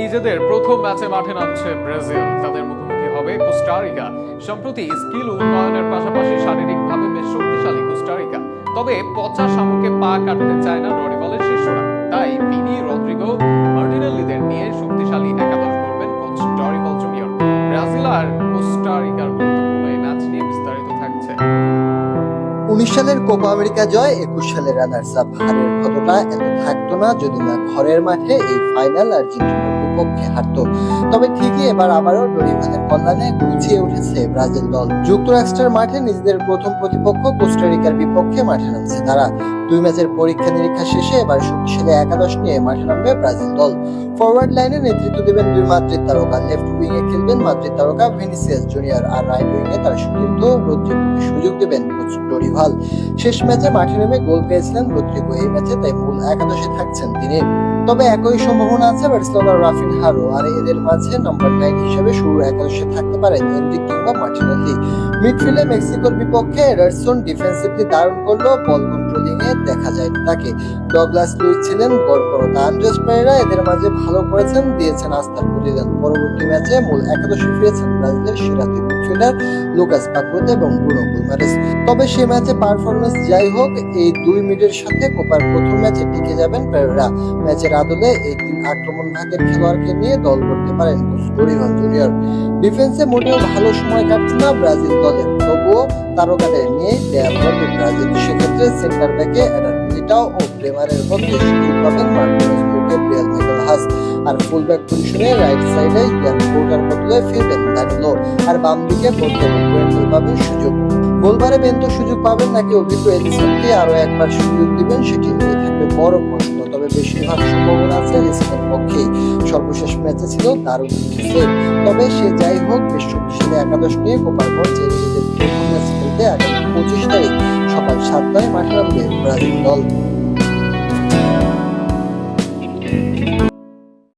নিজেদের প্রথম ম্যাচে মাঠে নামছে ব্রাজিল। তাদের মুখোমুখি হবে কোস্টারিকা সম্প্রতি স্কিল উন্নয়নের পাশাপাশি শারীরিকভাবে বেশ শক্তিশালী কোস্টারিকা তবে পচা শামুকে পা কাটতে চায় না উনিশ সালের কোপা আমেরিকা জয়, একুশ সালের রানার্স আপ হারের ক্ষতটা এত থাকতো না যদি না ঘরের মাঠে এই ফাইনাল আর্জেন্টিনার বিপক্ষে হারতো। তবে ঠিকই এবার আবারও ডরিভানের কল্যাণে গুছিয়ে উঠেছে ব্রাজিল দল। যুক্তরাষ্ট্রের মাঠে নিজেদের প্রথম প্রতিপক্ষ কোস্টারিকার বিপক্ষে মাঠে নামছে তারা। দুই ম্যাচের পরীক্ষা নিরীক্ষা শেষে এবার শক্তিশালী একাদশ নিয়ে মাঠে নামবে ব্রাজিল দল। ফরওয়ার্ড লাইনে নেতৃত্ব দেবেন দুই মাদ্রিদ তারকা। লেফট উইং এ খেলবেন মাদ্রিদ তারকা ভিনিসিয়াস জুনিয়র আর রাইট উইং এ তার সুদীর্ঘ রদ্রিগোকে সুযোগ দেবেন কোচ ডরিভাল। শেষ ম্যাচে মাঠে নেমে গোল পেয়েছিলেন রদ্রিগো। এই ম্যাচে তাই মূল একাদশে থাকছেন তিনি। তবে একই সম্ভাবনা আছে বার্সেলোনার রাফিনহারও আর এদের মাঝে নাম্বার নাইন হিসেবে শুরু একাদশে থাকতে পারেন এনরিক কিংবা মার্টিনেল্লি মিডফিল্ডে মেক্সিকোর বিপক্ষে এডারসন ডিফেন্সিভলি দারুণ করলেও বল কন্ট্রোলিং এ দেখা যায় তাকে। ডগলাস লুইস ছিলেন গড়পরতা আন্দ্রেস পেরেরা এদের মাঝে ভালো করেছেন, দিয়েছেন আস্থার প্রতিদান। পরবর্তী ম্যাচে মূল একাদশে ফিরেছেন ব্রাজিলের সেরা মিডফিল্ডার লুকাস পাকুয়েত এবং ব্রুনো গুলমারেস। তবে সে ম্যাচে পারফরমেন্স যাই হোক, এই দুই মিডের সাথে কোপার প্রথম ম্যাচে টিকে যাবেন পেরেরা। ম্যাচের আদলে এই তিন আক্রমণ ভাগের খেলোয়াড়কে নিয়ে দল করতে পারেন কোচ জুনিয়র। ডিফেন্সে মোটেও ভালো সময় কাটছে না ব্রাজিল দলের তবুও তারকাদের নিয়ে দেয়া হবে ব্রাজিল সেক্ষেত্রে সেন্টার ব্যাকে মিলিটাও ও প্রেমারের মধ্যে সুযোগ পাবেন হাস। আর ফুলব্যাক পজিশনে রাইট সাইডে ইয়ান পোর্টার বদলে ফিরবেন দানিলো আর বাম দিকে ওয়েন্ডেল পাবেন সুযোগ। গোলবারে বেন্ত সুযোগ পাবেন নাকি অভিজ্ঞ এলিসনকে আরও একবার সুযোগ দিবেন সেটি নিয়ে থাকবে বড় প্রশ্ন। তবে বেশিরভাগ সম্ভাবনা আছে এলিসনের পক্ষেই সর্বশেষ ম্যাচে ছিল দারুণ সেভ তবে সে যাই হোক, বেশ শক্তিশালী একাদশ নিয়ে কোপার মঞ্চে নিজেদের প্রথম ম্যাচ খেলতে আগামী পঁচিশ তারিখ সকাল সাতটায় মাঠে নামবে ব্রাজিল দল।